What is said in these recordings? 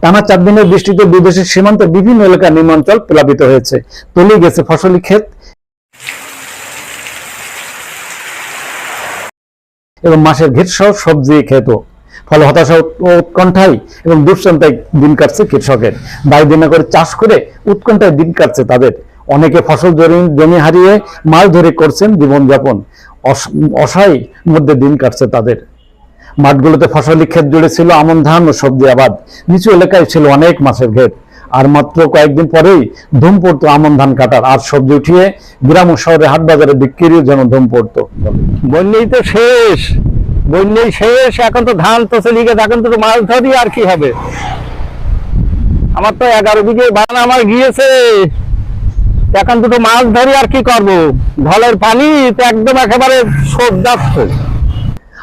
টানা চার দিনের বৃষ্টিতে বিদেশের সীমান্তের বিভিন্ন এলাকার নিম্নাঞ্চল প্লাবিত হয়েছে। তলিয়ে গেছে ফসলি ক্ষেত এবং মাসের ঘের সহ সবজি খেত ফলে হতাশা উৎকণ্ঠায় এবং দুশ্চিন্তায় দিন কাটছে কৃষকের। দায় দিনা করে চাষ করে উৎকণ্ঠায় দিন কাটছে তাদের। অনেকে ফসল জমি- হারিয়ে মাছ ধরে করছেন জীবনযাপন। অস- অসহায় মধ্যে দিন কাটছে তাদের। মাঠগুলোতে ফসলি ক্ষেত জুড়ে ছিল আমন ধান ও সবজি আবাদ। নিচু এলাকায় ছিল অনেক মাছের ঘের। আর মাত্র কয়েকদিন পরেই ধুম পড়তো আমন ধান কাটার। আর সবজি উঠিয়ে গ্রাম ও শহরে হাট বাজারে বিক্রিও যেন ধুম পড়তো। বললেই তো শেষ। বললেই শেষ। এখন তো ধান তো চলে গেছে। এখন তো মাছ ধরি আর কি হবে? আমার তো এগারো বিঘে বান আমার গিয়েছে। এখন দুটো মাছ ধরি আর কি করব? ঢলের পানি তো একদম একেবারে সব যাচ্ছে।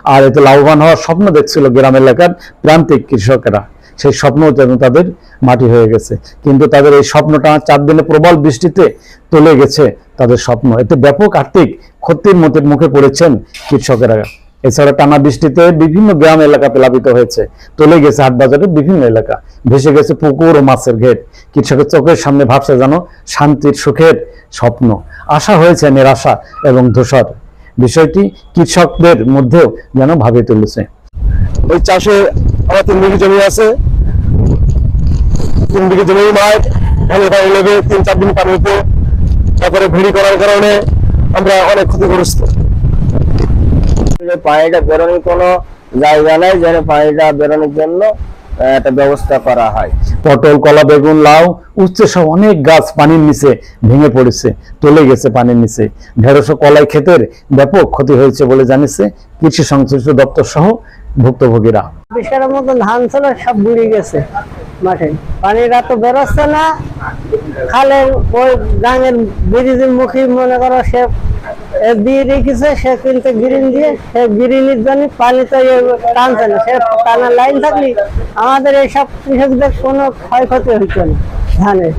আর এতে লাভবান হওয়ার স্বপ্ন দেখছিল গ্রাম এলাকার প্রান্তিক কৃষকেরা। সেই স্বপ্ন যেন তাদের মাটি হয়ে গেছে। কিন্তু তাদের এই স্বপ্নটা চার দিনে প্রবল বৃষ্টিতে তলে গেছে তাদের স্বপ্ন। এতে ব্যাপক আর্থিক ক্ষতির মধ্যে মুখে পড়েছেন কৃষকেরা। এছাড়া টানা বৃষ্টিতে বিভিন্ন গ্রাম এলাকা প্লাবিত হয়েছে। তলে গেছে হাট বাজারের বিভিন্ন এলাকা। ভেসে গেছে পুকুর ও মাছের ঘেট কৃষকের চোখের সামনে ভাবছে যেন শান্তির সুখের স্বপ্ন। আশা হয়েছে নিরাশা এবং ধূসর। বিষয়টি কৃষকদের মধ্যেও যেন ভাবিয়ে তুলেছে। ওই চাষে আমার তিন বিঘে জমি আছে। তিন বিঘে জমি মাঠ ভালো পানি লেগে তিন চার দিন পানিতে তারপরে ভিড়ি করার কারণে আমরা অনেক ক্ষতিগ্রস্ত। পানিটা বেরোনোর কোনো জায়গা নাই যেন পানিটা বেরোনোর জন্য একটা ব্যবস্থা করা হয়। পটল কলা বেগুন লাউ উচ্ছে সব অনেক গাছ পানির নিচে ভেঙে পড়েছে তলে গেছে পানির নিচে। ঢেঁড়স ও কলাই ক্ষেতের ব্যাপক ক্ষতি হয়েছে বলে জানিয়েছে কৃষি সংশ্লিষ্ট দপ্তর সহ ভুক্তভোগীরা। বিশালের মতন ধান ছিল সব বুড়ি গেছে মাঠে। পানিটা তো বেরোচ্ছে না খালের ওই গাঙের ব্রিজের মুখে মনে করো সে দিয়ে রেখেছে সে কিন্তু গ্রিন দিয়ে সে গ্রিনের জন্য পানি তো টানছে না সে টানার লাইন থাকলে আমাদের এইসব কৃষকদের কোনো ক্ষয়ক্ষতি হচ্ছে না ধানের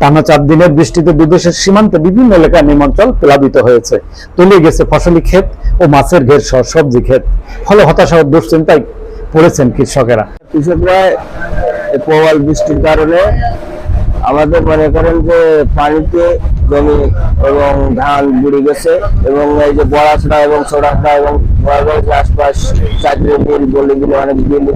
টানা চার দিনের বৃষ্টিতে বিদেশের সীমান্তে বিভিন্ন নিমঞ্চল প্লাবিত হয়েছে। তলিয়ে গেছে ফসলি ক্ষেত ও মাছের ঘের সহ সবজি ক্ষেত। ফলে হতাশা ও দুশ্চিন্তায় পড়েছেন কৃষকেরা। কৃষকরা প্রবল বৃষ্টির কারণে আমাদের মনে করেন যে পানিতে জমি এবং ধান বুড়ে গেছে এবং এই যে বড়াছড়া এবং সোড়াছড়া এবং বড়াগড় যে আশপাশ চাকরি মিল বলে দিলে অনেক বিল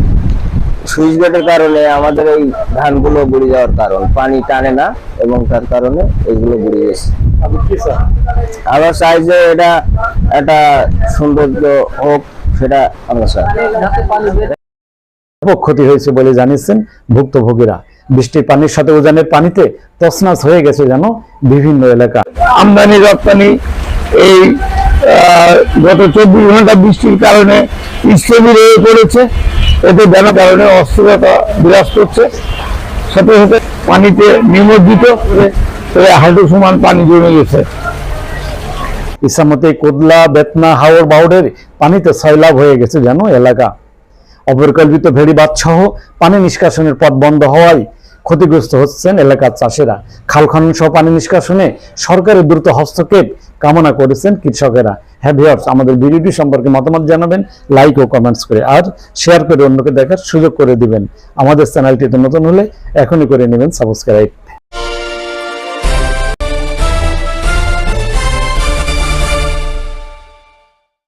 সুইচ গেটের কারণে আমাদের এই ধানগুলো বুড়ে যাওয়ার কারণ। পানি টানে না এবং তার কারণে এগুলো বুড়ে গেছে। আমরা চাই যে এটা একটা সৌন্দর্য হোক সেটা আমরা চাই। ক্ষতি হয়েছে বলে জানিয়েছেন ভুক্তভোগীরা। বৃষ্টির পানির সাথে উজানের পানিতে তছনাছ হয়ে গেছে যেন বিভিন্ন এলাকা। আমদানি, রপ্তানি এই গত চব্বিশ ঘণ্টা বৃষ্টির কারণে স্থবির হয়ে পড়েছে। এতে যেন কারণে অস্থিরতা বিরাজ করছে। সাথে সাথে পানিতে নিমজ্জিত হাঁটু সমান পানি জমে গেছে। ইসামতে কোদলা, বেতনা হাওড় বাউডের পানিতে সয়লাভ হয়ে গেছে যেন এলাকা। অপরিকল্পিত ভেড়িবাদ সহ পানি নিষ্কাশনের পথ বন্ধ হওয়ায় ক্ষতিগ্রস্ত হচ্ছেন এলাকার চাষিরা। খাল খনন সহ পানি নিষ্কাশনে সরকারের দ্রুত হস্তক্ষেপ কামনা করেছেন কৃষকেরা। হ্যাঁ ভিওর্স আমাদের ভিডিওটি সম্পর্কে মতামত জানাবেন লাইক ও কমেন্টস করে, আর শেয়ার করে অন্যকে দেখার সুযোগ করে দিবেন। আমাদের চ্যানেলটিতে নতুন হলে এখনই করে নেবেন সাবস্ক্রাইব